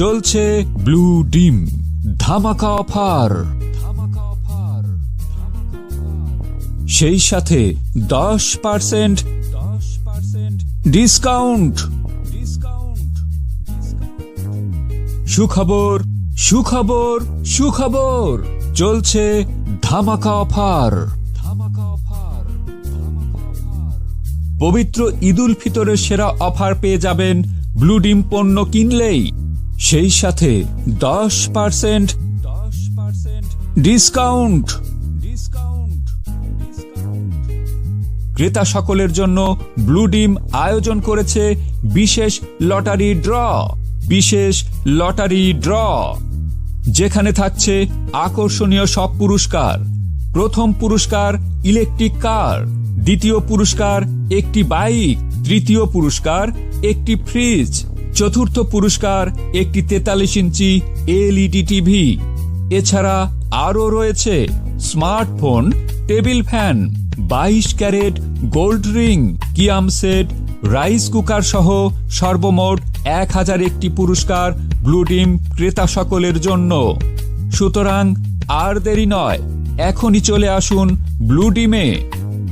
চলছে ব্লু ডিম ধামাকা অফার। সেই সাথে দশ পার্সেন্ট ডিসকাউন্ট। সুখবর সুখবর সুখবর। চলছে ধামাকা অফার। ধামাকা অফার পবিত্র ঈদুল ফিতরের সেরা অফার পেয়ে যাবেন ব্লু ডিম পণ্য কিনলেই। সেই সাথে দশ পার্সেন্ট দশ পার্সেন্ট ডিসকাউন্ট ডিসকাউন্ট। ক্রেতা সকলের জন্য ব্লু ডিম আয়োজন করেছে বিশেষ লটারি ড্র, বিশেষ লটারি ড্র, যেখানে থাকছে আকর্ষণীয় সব পুরস্কার। প্রথম পুরস্কার ইলেকট্রিক কার, দ্বিতীয় পুরস্কার একটি বাইক, তৃতীয় পুরস্কার একটি ফ্রিজ। চতুর্থ পুরস্কার একটি তেতাল্লিশ ইঞ্চি এলইডি টিভি। এছাড়া আরও রয়েছে স্মার্টফোন, টেবিল ফ্যান, বাইশ ক্যারেট গোল্ড রিং, কিয়াম সেট, রাইস কুকার সহ সর্বমোট এক হাজার একটি পুরস্কার ব্লু ডিম ক্রেতা সকলের জন্য। সুতরাং আর দেরি নয়, এখনই চলে আসুন ব্লু ডিমে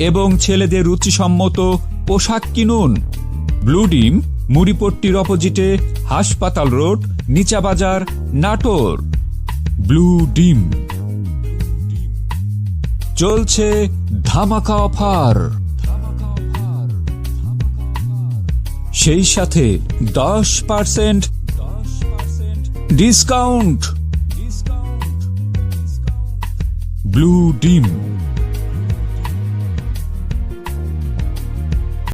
এবং ছেলেদের রুচিসম্মত পোশাক কিনুন। ব্লু ডিম, মুড়িপট্টির অপোজিটে হাসপাতাল রোড, নিচা বাজার, নাটোর। ব্লু ডিম। চলছে ধামাকা অফার। সেই সাথে দশ পার্সেন্ট ডিসকাউন্ট। ব্লু ডিম।